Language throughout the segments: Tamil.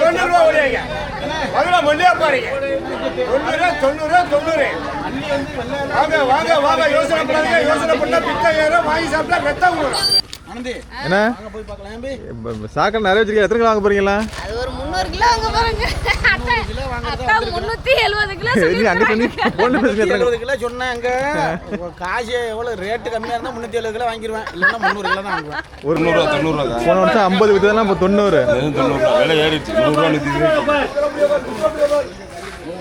தொண்ணூறு ரூபா விலைங்க. மதுரை மல்லியா பாருங்க. தொண்ணூறு தொண்ணூறு தொண்ணூறு. வாங்க வாங்க வாங்க. யோசனை பண்ணாதீங்க யோசனை பண்ணா பித்த ஏறும். வாங்கி சாப்பிட்டா ரத்தம் ஊறும். என்ன? அங்க போய் பார்க்கலாம். ஏம்பி இப்ப சாக்கடை நிறைய வச்சிருக்கீங்க எத்தனை கிலோ வாங்க போறீங்களா அது ஒரு முந்நூறு கிலோ அத்தை அத்தா முந்நூத்தி எழுபது கிலோ கிலோ காசு எவ்வளவு? ரேட்டு கம்மியா இருந்தா முன்னூத்தி எழுபது கிலோ வாங்கிடுவேன் இல்லைன்னா முந்நூறு கிலோ தான் வாங்குவேன். ஒரு தொண்ணூறுவா தொண்ணூறுவா போன வருஷம் ஐம்பது வித்ததெல்லாம் இப்போ தொண்ணூறு. வெறும் தொண்ணூறுவா விலை ஏறிடுச்சு. நூறுரூவா நூற்றி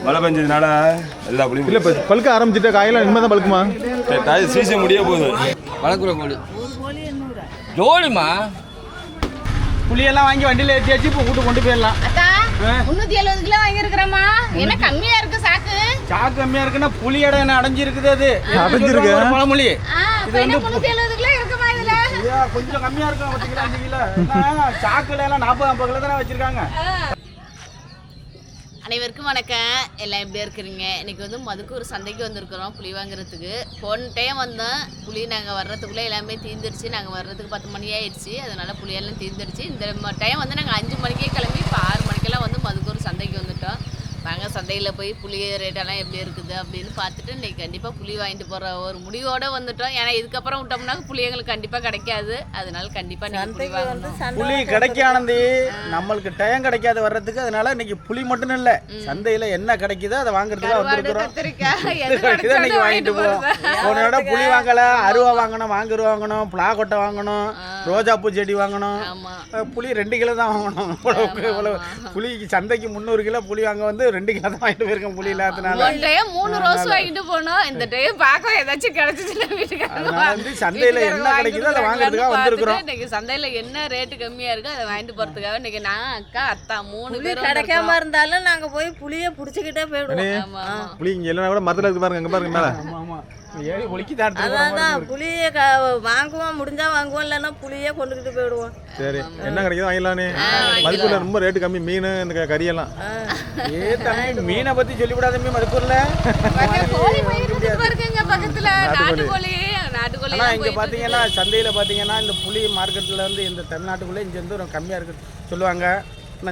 மழை பெஞ்சதுனால எல்லா புளியும் இல்ல இப்ப பழுக்க ஆரம்பிச்சுட்டா காயெல்லாம் இனிமே தான் பழுக்குமா சீசன் முடிய போகுது. வளர்க்குற கோழி. ஜோடிமா புளியெல்லாம் வாங்கி வண்டியில ஏற்றி வச்சு இப்போ வீட்டு கொண்டு போயிடலாம். முந்நூத்தி எழுபது கிலோ வாங்கியிருக்கிறோமா என்ன கம்மியா இருக்கு சாக்கு? சாக்கு கம்மியா இருக்குன்னா புளி இடம் என்ன அடைஞ்சிருக்குது அது? அடைஞ்சிருக்கு. பழமொழி. அப்ப என்ன முந்நூத்தி எழுபது கிலோ இருக்குமா இதுல? கொஞ்சம் கம்மியா இருக்கும் பத்து கிலோ அஞ்சு கிலோ. சாக்குல எல்லாம் நாற்பது ஐம்பது கிலோ தானே வச்சிருக்காங்க. அனைவருக்கும் வணக்கம். எல்லாம் எப்படி இருக்கிறீங்க? இன்னைக்கு வந்து மதுக்கு ஒரு சந்தைக்கு வந்திருக்கிறோம் புளி வாங்குறதுக்கு. போன டைம் வந்தோம். புளி நாங்கள் வர்றதுக்குள்ளே எல்லாமே தீர்ந்துருச்சு நாங்கள் வர்றதுக்கு பத்து மணி ஆயிடுச்சு. அதனால புளியெல்லாம் தீர்ந்துருச்சு இந்த டைம் வந்து நாங்கள் அஞ்சு மணிக்கே கிளம்பி இப்போ ஆறு மணிக்கெல்லாம் வந்து மதுக்கு ஒரு சந்தைக்கு வந்துட்டோம். வாங்க சந்தையில் போய் புளி ரேட்டெல்லாம் எப்படி இருக்குது அப்படின்னு பார்த்துட்டு இன்னைக்கு கண்டிப்பாக புளி வாங்கிட்டு போகிற ஒரு முடிவோடு வந்துட்டோம். ஏன்னா இதுக்கப்புறம் விட்டோம்னா புளி எங்களுக்கு கண்டிப்பாக கிடைக்காது. அதனால கண்டிப்பாக நீங்கள் புளி வாங்கணும். புளி கிடைக்கும் ஆனந்தி. நம்மளுக்கு டைம் கிடைக்காது வர்றதுக்கு. அதனால இன்னைக்கு புளி மட்டும் இல்ல. சந்தையில என்ன கிடைக்குதோ அதை வாங்குறதுக்கு வந்திருக்கிறோம். இன்னைக்கு வாங்கிட்டு போவோம். போன இடம் புளி வாங்கல அருவா வாங்கணும் மாங்குரு வாங்கணும் பிளாக்கொட்டை வாங்கணும். ரோஜாப்பூ செடி வாங்கணும். புளி ரெண்டு கிலோ தான் வாங்கணும். இவ்வளவு புளிக்கு சந்தைக்கு முந்நூறு கிலோ புளி வாங்க வந்து ரெண்டு கிலோ தான் வாங்கிட்டு போயிருக்கேன் புளி டைம் மூணு ரோஸ் வாங்கிட்டு போனோம் இந்த டைம் பார்க்க ஏதாச்சும் கிடைச்சிச்சுன்னா வந்து சந்தையில என்ன கிடைக்குதோ அதை வாங்குறதுக்காக வந்திருக்கிறோம். இன்னைக்கு சந்தையில என்ன ரேட்டு கம்மியா இருக்கோ அதை வாங்கிட்டு போறதுக்காக இன்னைக்கு நான் அக்கா அத்தா மூணு புளி பேரும் கிடைக்காம இருந்தாலும் நாங்க போய் புளிய புடிச்சுக்கிட்டே போயிடுவோம். புளி இங்க இல்லைனா கூட மரத்துல இருக்கு பாருங்க அங்க பாருங்க மேல. ஏறி ஒலிக்கி தான் அதான் புளிய வாங்குவோம் முடிஞ்சா வாங்குவோம் இல்லைன்னா புளியே கொண்டுகிட்டு போயிடுவோம். சரி. என்ன கிடைக்குதோ வாங்கிடலானே மதிப்புல ரொம்ப ரேட்டு கம்மி. மீன் இந்த கறியெல்லாம். ஏ தம்பி மீனை பத்தி சொல்லிவிடாத மீன் மதுக்கூர்ல. பக்கத்துல நாட்டுக்கோழி. ஆனா இங்க பாத்தீங்கன்னா சந்தையில பாத்தீங்கன்னா இந்த புளி மார்க்கெட்ல வந்து இந்த தமிழ்நாட்டுக்குள்ள இங்க வந்து ரொம்ப கம்மியா இருக்கு சொல்லுவாங்க.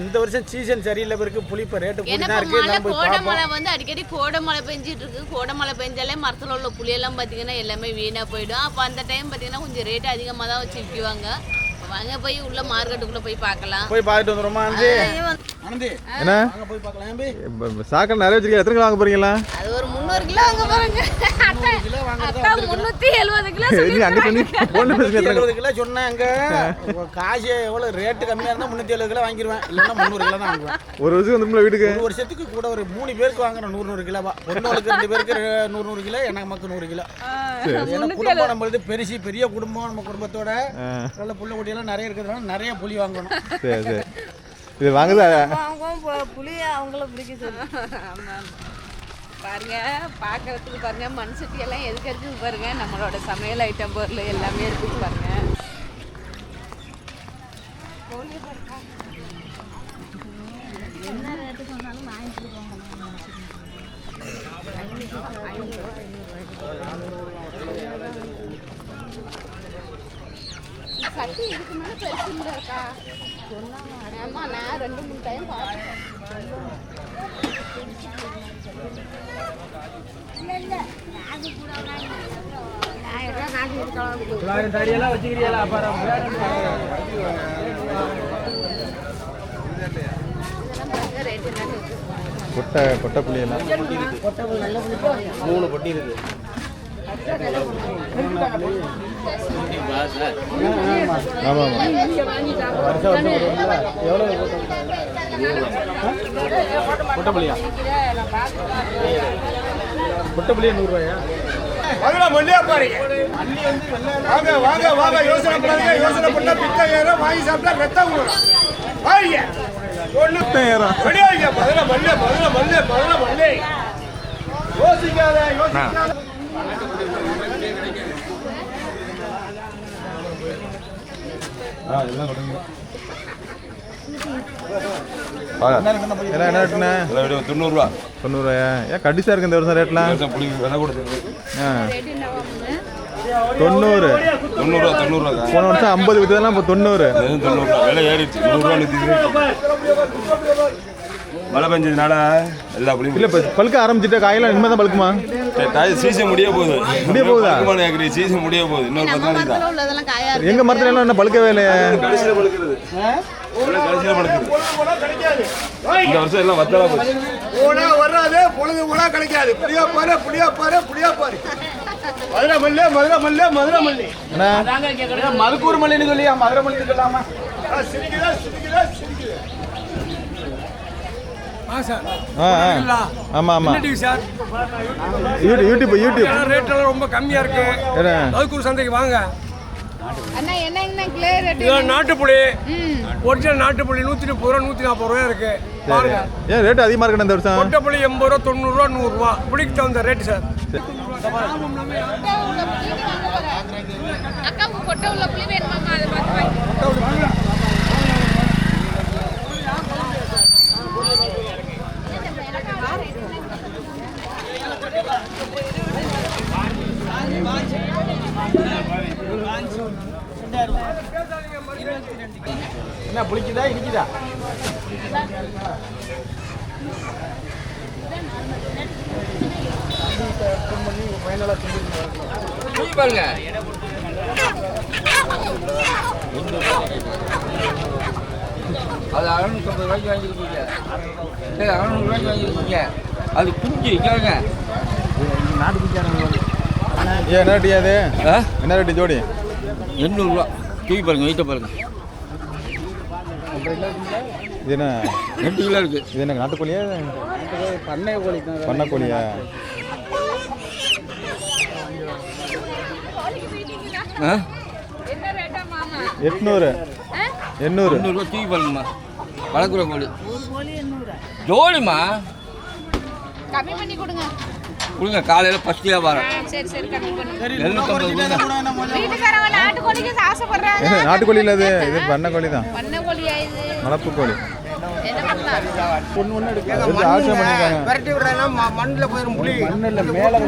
இந்த வருஷம் சீசன் சரியில்லை பிறகு புளி இப்ப ரேட்டு ஏன்னா தான் இருக்கு மழை நம்ம போய் கோடை பார்ப்போம். மழை வந்து அடிக்கடி கோடை மழை பெஞ்சிட்டு இருக்கு கோடை மழை பெஞ்சாலே மரத்துல உள்ள புளியெல்லாம் பாத்தீங்கன்னா எல்லாமே வீணா போயிடும். அப்ப அந்த டைம் பாத்தீங்கன்னா கொஞ்சம் ரேட் அதிகமா தான் வச்சு விற்குவாங்க. வாங்க போய் உள்ள மார்க்கெட்டுக்குள்ள போய் பார்க்கலாம். போய் பார்த்துட்டு வந்துருமா ஆனந்தி? ஆனந்தி என்ன? அங்க போய் பார்க்கலாம் சாக்கடை நிறைய வச்சிருக்கீங்க எத்தனை வாங்க போறீங்களா அது ஒரு முந்நூறு கிலோ அங்க பாருங்க முந்நூத்தி எழுபது கிலோ எழுபது கிலோ சொன்னேன் அங்க உங்க காசு எவ்வளவு? ரேட்டு கம்மியா இருந்தா முன்னூத்தி எழுபது கிலோ வாங்கிடுவேன் இல்லைன்னா முந்நூறு கிலோ தான் வாங்குவேன். ஒரு வருஷம் வீட்டுக்கு? ஒரு வருஷத்துக்கு கூட ஒரு மூணு பேருக்கு வாங்குறோம் நூறு நூறு கிலோவா. பொண்ணுகளுக்கு ரெண்டு பேருக்கு நூறு நூறு கிலோ எனக்கு நமக்கு நூறு கிலோ. குடும்பம் நம்மளது பெருசு பெரிய குடும்பம் நம்ம குடும்பத்தோட. நல்ல புள்ள குட்டியெல்லாம் நிறைய இருக்கிறதுனால நிறைய புளி வாங்கணும். சரி சரி. இது வாங்குதா? வாங்குவோம் பு- புளிய அவங்கள பிடிக்க சொல்லி. பாருங்க பார்க்கறதுக்கு பாருங்க மண் சட்டியெல்லாம் எதுக்கு இருக்குது பாருங்க நம்மளோட சமையல் ஐட்டம் பொருள் எல்லாமே இருக்குது பாருங்க. சட்டி இதுக்கு மேலே பெருசு இருக்கா ஆமாம் நான் ரெண்டு மூணு டைம் பார்த்தேன் தொள்ளாயிரம் தாரியெல்லாம் வச்சுக்கிறீங்களா அப்புறம் கொட்டை கொட்டை மூணு பொட்டி இருக்கு. ஆமா ஆமா. கொட்டப்புளியா கொட்டப்புளியா நூறுரூவாயா மதுரை மல்லியா பாருங்க வாங்க வாங்க வாங்க. யோசனை பண்ணாதீங்க. யோசனை பண்ணா பித்த ஏறும். வாங்கி சாப்பிட்டா ரத்தம் ஊறும். வாங்க. ஒண்ணு ஏறும். யோசிக்காத யோசிக்காத. என்ன என்ன ரேட்டுண்ணே? தொண்ணூறுரூவா. தொண்ணூறுவாயா ஏன் கடிசா இருக்கு இந்த வருஷம் ரேட்லாம்? புளி விலை கொடுத்தது ஆ. தொண்ணூறு. தொண்ணூறுரூவா தொண்ணூறுரூவாக்கா போன வருஷம் ஐம்பது வித்ததெல்லாம் இப்போ தொண்ணூறு. வெறும் தொண்ணூறுரூவா. விலை ஏறிடுச்சு. நூறுரூவா மழை பெஞ்சதுனால எல்லா புளியும் இல்லை இப்போ பழுக்க ஆரம்பிச்சிட்ட காயெல்லாம் இனிமேல் தான் பழுக்குமா? சீசன் முடிய போகுது. முடிய போகுதா? ஏக்கரி சீசன் முடிய போகுது. இன்னொரு பத்து நாளைக்கு தான். மரத்துல உள்ளதெல்லாம் காயா இருக்கு. எங்கள் மரத்துல எல்லாம் என்ன பழுக்கவே இல்லையே. கடைசியில் கிடைக்காது. இந்த வருஷம் எல்லாம் வத்தலா போச்சு. போனா வராது பொழுது போனா கிடைக்காது. புளியா பாரு புளியா பாரு புளியா பாரு. மதுரை மல்லி மதுரை மல்லி மதுரை மல்லி மதுக்கூர் மல்லின்னு சொல்லியா? மதுரை மல்லி சொல்லாமா ஆ, சிரிக்குதா சிரிக்குதா சிரிக்குது. ஆ ஆ ஆமாம் ஆமாம் sir? YouTube YouTube. YouTube rate எல்லாம் ரொம்ப கம்மியா இருக்கு. சந்தைக்கு வாங்க. அண்ணா இதெல்லாம் நாட்டுப்புளி ஒரிஜினல் நாட்டுப்புளி நூத்தி முப்பது ரூபா நூத்தி நாற்பது ரூபா இருக்கு. பாருங்க. ஏன் ரேட் அதிகமாக இருக்கணும் இந்த வருஷம்? கொட்டைப்புளி எண்பது ரூபா தொண்ணூறு ரூபா நூறு ரூபா. புளிக்கு தகுந்த ரேட்டு சார். அக்காவுக்கு கொட்டை உள்ள புளி வேணுமாம்மா அதை பார்த்து வாங்கி என்ன புளிக்குதா இடிக்குதா? தூக்கி பாருங்க. அது அறநூற்றம்பது ரூபாய்க்கு வாங்கியிருக்கீங்க. சரி அறநூறுவாய்க்கு வாங்கியிருக்கீங்க. அது குஞ்சு கேளுங்க ஏன் என்ன ரேட்டு அது? ஆ? என்ன ரேட்டு ஜோடி? எண்ணூறுரூவா தூக்கி பாருங்க வெயிட்ட பாருங்க. இது என்ன? ரெண்டு கிலோ இருக்கு. இது என்ன நாட்டுக்கோழியா? பண்ணை கோழி தான் ரேட்டா மாமா எட்நூறு. எண்ணூறு. எண்ணூறுரூவா தூக்கி பாருங்கம்மா. வளர்க்குற கோழி. ஜோடிம்மா. கம்மி பண்ணி கொடுங்க. கொடுங்க காலையில் ஃபஸ்ட் வியாபாரம். ஆ, சரி சரி கம்மி பண்ணுங்க எழுநூற்றம்பது நாட்டுக்கோழிக்கு ஆசைப்படுறாங்க. நாட்டுக்கோழி இல்லை அது இது தான். பண்ண இது மலப்பு கோழி. ஒன்று ஒன்று எடுக்க. இது விரட்டி விடுறேன்னா மண்ணில் போயிடும் புளி மண்ணில் மேலே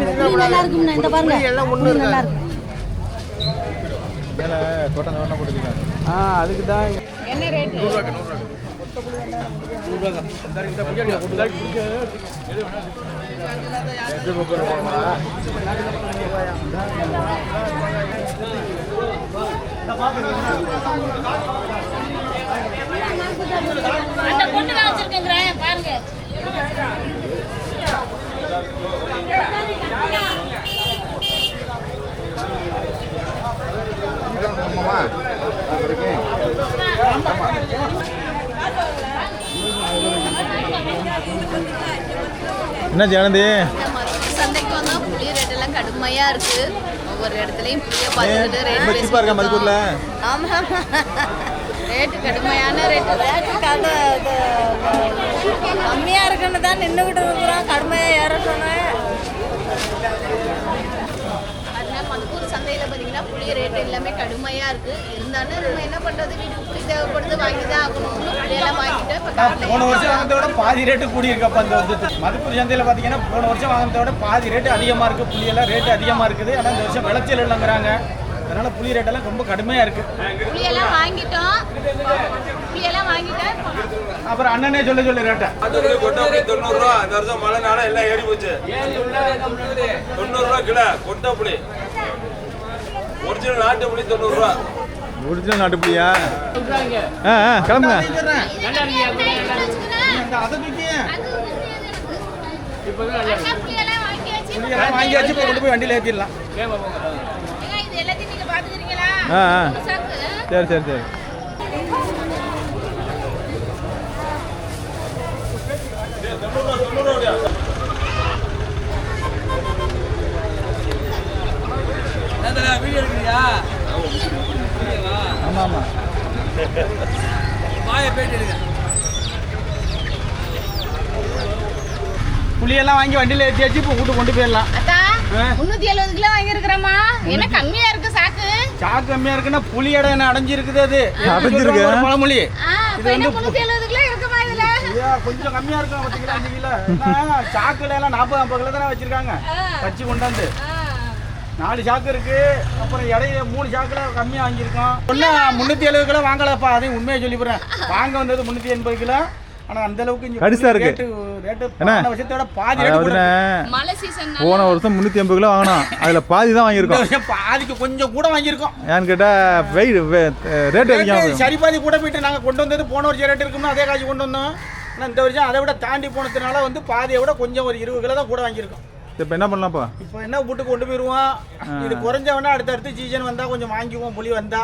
புளி எல்லாம் ஒன்று மேலே தோட்டம் தோட்டம் போட்டுருக்காங்க ஆ அதுக்கு தான் என்ன ரேட்டு அந்த பொண்ணு தான் வச்சிருக்கேங்கிறேன் பாருங்க. என்ன ஜானந்தி? சந்தைக்கு வந்தா புளி ரேட் எல்லாம் கடுமையா இருக்கு. ஒவ்வொரு இடத்துலயும் புளிய பார்த்துட்டு ரேட் சீப்பாக இருக்கா மதுக்கூரில் ஆமா. ரேட்டு கடுமையான ரேட்டு ரேட்டு கதை இது, கம்மியா இருக்குன்னு தான் நின்றுகிட்டு இருக்கிறோம். கடுமையாக ஏற சொன்னேன். அதனால மதுக்கூர் சந்தையில பாத்தீங்கன்னா புளி ரேட் எல்லாமே கடுமையா இருக்கு. இருந்தாலும் நம்ம என்ன பண்றது? வீட்டுக்கு புளி தேவைப்படுது வாங்கி தான் ஆகணும்னு புளியெல்லாம் வாங்கிட்டு இப்ப போன வருஷம் வாங்கினதை விட பாதி ரேட்டு கூடி இருக்கப்பா இந்த வருஷத்துக்கு மதுப்பூர் சந்தையில் பார்த்தீங்கன்னா போன வருஷம் வாங்கினதை விட பாதி ரேட்டு அதிகமாக இருக்குது புளியெல்லாம் ரேட்டு அதிகமாக இருக்குது. ஆனால் இந்த வருஷம் விளைச்சல் இல்லைங்கிறாங்க. அதனால புளி ரேட்டெல்லாம் ரொம்ப கடுமையாக இருக்குது புளியெல்லாம் வாங்கிட்டோம். புளியெல்லாம் வாங்கிட்டேன் அப்புறம் அண்ணனே சொல்ல சொல்லு ரேட்டை கொட்டை தொண்ணூறுரூவா இந்த வருஷம் மழைனால எல்லாம் ஏறி போச்சு. தொண்ணூறுரூவா கிலோ கொட்டை புளி. ஒரிஜினல் நாட்டு புளி தொண்ணூறுரூவா. ஒரிஜினல் நாட்டுப்புலியா ஆ ஆ கிளம்புங்க. வாங்கியாச்சு. இப்போ கொண்டு போய் வண்டியில் ஏற்றிடலாம் ஆ. ஆ சாக்கு சரி சரி. சரி வீடியோ எடுக்கிறியா? ஆமாம் ஆமாம் வாயை போயிட்டு எடுங்க புளியெல்லாம் வாங்கி வண்டியில் ஏற்றி வச்சு இப்போ வீட்டு கொண்டு போயிடலாம். முன்னூத்தி எழுபது கிலோ வாங்கியிருக்கிறோமா என்ன கம்மியா இருக்கு சாக்கு? சாக்கு கம்மியாக இருக்குன்னா புளி இடம் என்ன அடைஞ்சிருக்குது அது? அடைஞ்சிருக்கு. பழமொழி. ஆ, அப்ப என்ன முன்னூத்தி எழுபது கிலோ இருக்குமா இதுல? கொஞ்சம் கம்மியா இருக்கும் பத்து கிலோ, அஞ்சு கிலோ. ஏன்னா, சாக்குல எல்லாம் நாற்பது ஐம்பது கிலோ தானே வச்சிருக்காங்க. வச்சு கொண்டாந்து. நாலு சாக்கு இருக்கு. அப்புறம் இடையில மூணு சாக்குல கம்மியாக வாங்கியிருக்கோம். ஒன்று முந்நூற்றி எழுபது கிலோ வாங்கலப்பா அதையும் உண்மையை சொல்லி போகிறேன் வாங்க வந்தது முந்நூற்றி எண்பது கிலோ. ஆனால் அந்த அளவுக்கு கடிசா இருக்கு. ரேட்டு ரேட்டு என்ன? போன வருஷம் முந்நூற்றி ஐம்பது கிலோ வாங்கினோம். அதில் பாதி தான் இந்த வாங்கியிருக்கோம் வருஷம் பாதிக்கு கொஞ்சம் கூட வாங்கியிருக்கோம். ஏன்னு கேட்டால் வெயிட் ரேட் அதிகம் சரி பாதி கூட போயிட்டு நாங்கள் கொண்டு வந்தது போன வருஷம் ரேட் இருக்கும்னு அதே காசு கொண்டு வந்தோம். ஆனால் இந்த வருஷம் அதை விட தாண்டி போனதுனால வந்து பாதியை விட கொஞ்சம் ஒரு இருபது கிலோ தான் கூட வாங்கியிருக்கோம். இப்போ என்ன பண்ணலாம்ப்பா இப்போ? என்ன வீட்டு கொண்டு போயிடுவோம் இது குறைஞ்சவனா அடுத்தடுத்து சீசன் வந்தால் கொஞ்சம் வாங்கிக்குவோம் புளி வந்தா.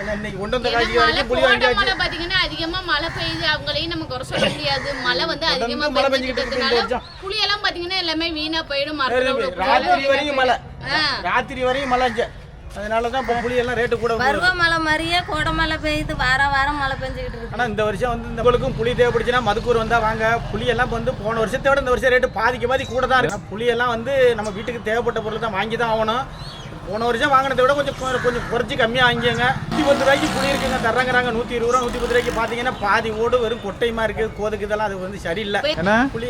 இல்லை இன்னைக்கு கொண்டு வந்த காய்ச்சி மழை வரைக்கும் புளி போன வாங்கியாச்சு. மழை பாத்தீங்கன்னா அதிகமா மழை பெய்யுது. அவங்களையும் நம்ம குறை சொல்ல முடியாது. மழை வந்து அதிகமா வருஷம். புளியெல்லாம் பாத்தீங்கன்னா எல்லாமே வீணா போயிடும். ராத்திரி வரையும் மழை. ராத்திரி வரையும் மழை. அதனால தான் இப்போ புளி எல்லாம் ரேட்டு கூட போகுது. பருவமழை மாதிரியே கோடை மழை பெய்யுது வார வாரம் மழை பெஞ்சுக்கிட்டு இருக்கு. ஆனால் இந்த வருஷம் வந்து இந்த உங்களுக்கும் புளி தேவைப்படுச்சுன்னா மதுக்கூர் வந்தால் வாங்க. புளி எல்லாம் வந்து போன வருஷத்தை விட இந்த வருஷம் ரேட்டு பாதிக்கு பாதி கூட தான் இருக்கு. புளி எல்லாம் வந்து நம்ம வீட்டுக்கு தேவைப்பட்ட பொருள் தான் வாங்கி தான் ஆகணும். போன வருஷம் வாங்கினதை விட கொஞ்சம் கொஞ்சம் குறைச்சி கம்மியாக வாங்கிங்க நூற்றி பத்து ரூபாய்க்கு புளி இருக்குங்க தர்றாங்கிறாங்க. நூற்றி இருபது ரூபா நூற்றி பத்து ரூபாய்க்கு பார்த்தீங்கன்னா பாதி ஓடு வெறும் கொட்டையுமா இருக்குது கோதுக்கு இதெல்லாம் அது வந்து சரியில்லை. ஏன்னா புளி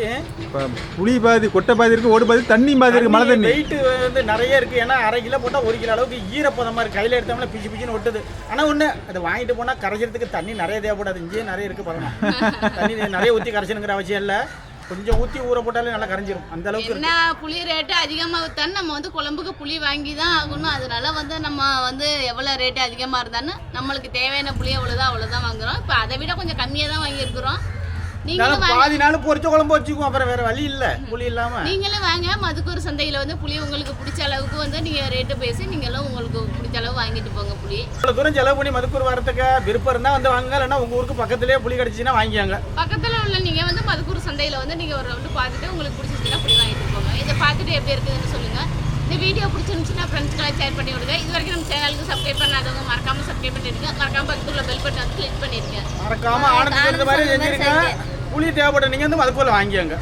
புளி பாதி கொட்டை பாதி இருக்கு ஓடு பாதி தண்ணி பாதி இருக்கு மழை தண்ணி. வெயிட் வந்து நிறைய இருக்கு. ஏன்னா அரை கிலோ போட்டால் ஒரு கிலோ அளவுக்கு ஈரப்பதமா இருக்கு கையில எடுத்தோம்னா பிச்சு பிச்சுன்னு ஒட்டுது. ஆனா ஒண்ணு அதை வாங்கிட்டு போனா கரைக்கிறதுக்கு தண்ணி நிறைய தேவைப்படாது. இங்கேயே நிறைய இருக்கு பதமா. தண்ணி நிறைய ஊத்தி கரைச்சணுங்கிற அவசியம் இல்ல. கொஞ்சம் ஊத்தி ஊற போட்டாலே நல்லா கரைஞ்சிரும். அந்த அளவுக்கு என்ன புளி ரேட்டு அதிகமாக வித்தாலும் நம்ம வந்து குழம்புக்கு புளி வாங்கி தான் ஆகணும். அதனால வந்து நம்ம வந்து எவ்வளோ ரேட்டு அதிகமாக இருந்தாலும் நம்மளுக்கு தேவையான புளி எவ்வளோதான் அவ்வளோதான் வாங்குறோம். இப்போ அதை விட கொஞ்சம் கம்மியாக தான் வாங்கியிருக்கிறோம். பாதி நாள் பொரிச்ச குழம்பு வச்சுக்குவோம். அப்புறம் வேற வழி இல்ல. புளி இல்லாம. நீங்களும் வாங்க. மதுக்கூர் சந்தையில் வந்து புளி உங்களுக்கு பிடிச்ச அளவுக்கு வந்து நீங்கள் ரேட்டு பேசி நீங்களும் உங்களுக்கு பிடிச்ச அளவு வாங்கிட்டு போங்க புளி. இவ்வளவு தூரம் செலவு பண்ணி மதுக்கூர் வரதுக்கு விருப்பம் இருந்தா வந்து வாங்க இல்லைன்னா உங்க ஊருக்கு பக்கத்துலயே புளி கிடைச்சுன்னா வாங்கியாங்க பக்கத்தில் உள்ள நீங்கள் வந்து மதுக்கூர் சந்தையில் வந்து நீங்கள் ஒரு ரவுண்டு பார்த்துட்டு உங்களுக்கு பிடிச்சிருச்சுன்னா புளி வாங்கிட்டு போங்க. இதை பார்த்துட்டு எப்படி இருக்குதுன்னு சொல்லுங்கள் இந்த வீடியோ பிடிச்சிருந்துச்சுன்னா ஃப்ரெண்ட்ஸ்க்கெல்லாம் ஷேர் பண்ணி விடுங்க. இது வரைக்கும் நம்ம சேனலுக்கு சப்ஸ்கிரைப் பண்ணாதவங்க மறக்காமல் சப்ஸ்கிரைப் பண்ணிடுங்க. மறக்காமல் பக்கத்துல பெல் பட்டன் கிளிக் பண்ணிடுங்க. மறக்காம இந்த மாதிரி செஞ்சிருக்கேன் புளி தேவைப்பட்ட நீங்கள் வந்து அதுக்குள்ளே வாங்கியாங்க